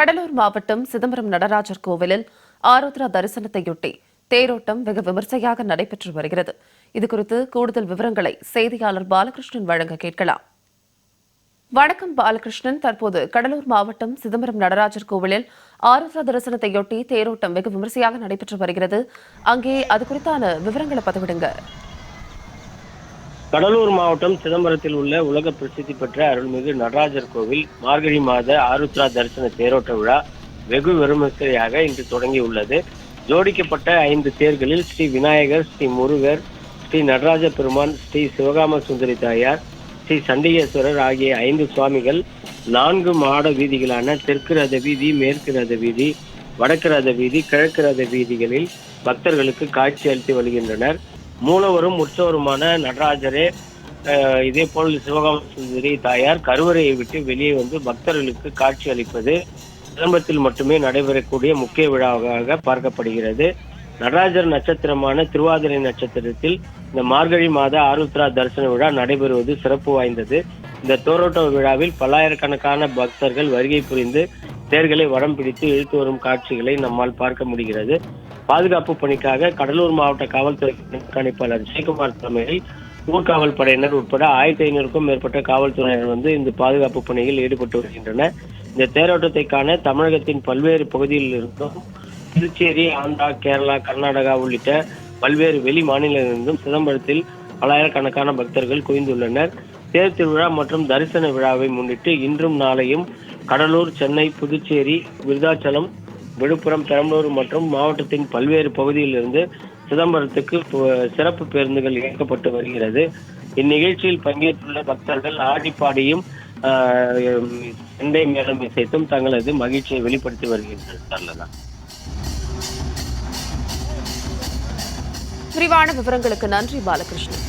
கடலூர் மாவட்டம் சிதம்பரம் நடராஜர் கோவிலில் ஆருத்ரா தரிசனத்தையொட்டி தேரோட்டம் வெகு விமர்சையாக நடைபெற்று வருகிறது. இதுகுறித்து கூடுதல் விவரங்களை செய்தியாளர் பாலகிருஷ்ணன் வழங்க கேட்கலாம். வணக்கம் பாலகிருஷ்ணன். தற்போது கடலூர் மாவட்டம் சிதம்பரம் நடராஜர் கோவிலில் ஆருத்ரா தரிசனத்தையொட்டி தேரோட்டம் வெகு விமர்சையாக நடைபெற்று வருகிறது. அங்கே அது குறித்தான விவரங்களை பதிவிடுங்க கடலூர் மாவட்டம் சிதம்பரத்தில் உள்ள உலக பிரசித்தி பெற்ற அருள்மிகு நடராஜர் கோவில் மார்கழி மாத ஆருத்ரா தரிசன தேரோட்ட விழா வெகு விமர்சையாக இன்று தொடங்கியுள்ளது. ஜோடிக்கப்பட்ட ஐந்து தேர்களில் ஸ்ரீ விநாயகர் ஸ்ரீ முருகர் ஸ்ரீ நடராஜ பெருமான் ஸ்ரீ சிவகாம சுந்தரி தாயார் ஸ்ரீ சண்டிகேஸ்வரர் ஆகிய ஐந்து சுவாமிகள் நான்கு மாட வீதிகளான தெற்கு ரத வீதி மேற்கு ரத வீதி வடக்கு ரத வீதி கிழக்கு ரத வீதிகளில் பக்தர்களுக்கு காட்சி அளித்து வருகின்றனர். மூலவரும் உற்சவருமான நடராஜரே இதே போல் சிவகாம சுந்தரி தாயார் கருவறையை விட்டு வெளியே வந்து பக்தர்களுக்கு காட்சி அளிப்பது சிதம்பரத்தில் மட்டுமே நடைபெறக்கூடிய முக்கிய விழாவாக பார்க்கப்படுகிறது. நடராஜர் நட்சத்திரமான திருவாதிரை நட்சத்திரத்தில் இந்த மார்கழி மாத ஆருத்ரா தரிசன விழா நடைபெறுவது சிறப்பு வாய்ந்தது. இந்த தோரோட்ட விழாவில் பல்லாயிரக்கணக்கான பக்தர்கள் வருகை புரிந்து தேர்களை வடம் பிடித்து இழுத்து வரும் காட்சிகளை நம்மால் பார்க்க முடிகிறது. பாதுகாப்பு பணிக்காக கடலூர் மாவட்ட காவல்துறை கண்காணிப்பாளர் ஜெயக்குமார் தலைமையில் ஊர்காவல் படையினர் உட்பட ஆயிரத்தி ஐநூறுக்கும் மேற்பட்ட காவல்துறையினர் வந்து இந்த பாதுகாப்பு பணியில் ஈடுபட்டு வருகின்றனர். இந்த தேரோட்டத்தை காண தமிழகத்தின் பல்வேறு பகுதியில் இருந்தும் புதுச்சேரி ஆந்திரா கேரளா கர்நாடகா உள்ளிட்ட பல்வேறு வெளி மாநிலங்களிலிருந்தும் சிதம்பரத்தில் பலாயிரக்கணக்கான பக்தர்கள் குவிந்துள்ளனர். தேர் திருவிழா மற்றும் தரிசன விழாவை முன்னிட்டு இன்றும் நாளையும் கடலூர் சென்னை புதுச்சேரி விருதாச்சலம் விழுப்புரம் பெரம்பலூர் மற்றும் மாவட்டத்தின் பல்வேறு பகுதியிலிருந்து சிதம்பரத்துக்கு சிறப்பு பேருந்துகள் இயக்கப்பட்டு வருகிறது. இந்நிகழ்ச்சியில் பங்கேற்றுள்ள பக்தர்கள் ஆடிப்பாடியும் ஆஹ், செண்டை மேளம் இசைத்தும் தங்களது மகிழ்ச்சியை வெளிப்படுத்தி வருகின்றனர். விரிவான விவரங்களுக்கு நன்றி பாலகிருஷ்ணன்.